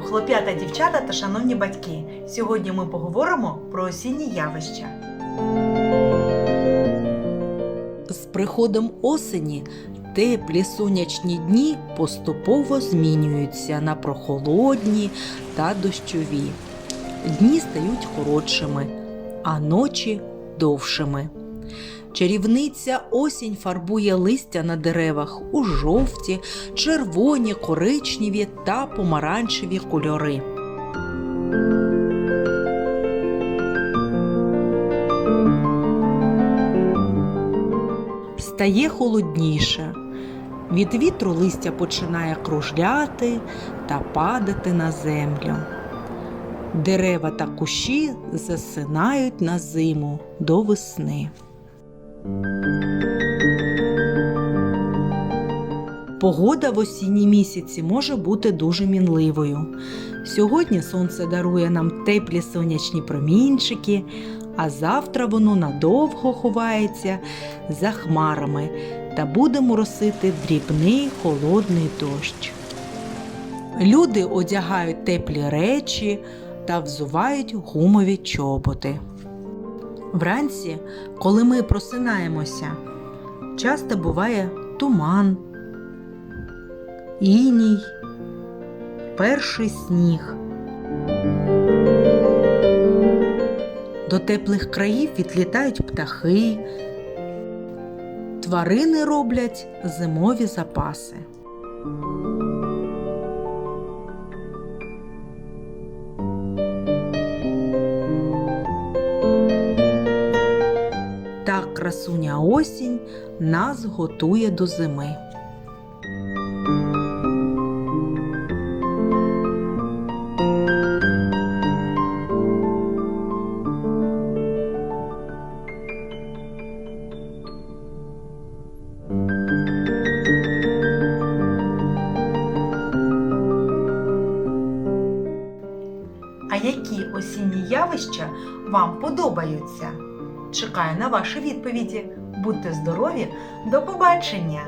хлоп'ята, дівчата та шановні батьки. Сьогодні ми поговоримо про осінні явища. З приходом осені теплі сонячні дні поступово змінюються на прохолодні та дощові. Дні стають коротшими, а ночі довшими. Чарівниця осінь фарбує листя на деревах у жовті, червоні, коричневі та помаранчеві кольори. Стає холодніше. Від вітру листя починає кружляти та падати на землю. Дерева та кущі засинають на зиму до весни. Погода в осінні місяці може бути дуже мінливою. Сьогодні сонце дарує нам теплі сонячні промінчики, а завтра воно надовго ховається за хмарами та буде моросити дрібний холодний дощ. Люди одягають теплі речі та взувають гумові чоботи. Вранці, коли ми просинаємося, часто буває туман, іній, перший сніг. До теплих країв відлітають птахи, тварини роблять зимові запаси. Так красуня осінь нас готує до зими. Які осінні явища вам подобаються? Чекаю на ваші відповіді. Будьте здорові, до побачення!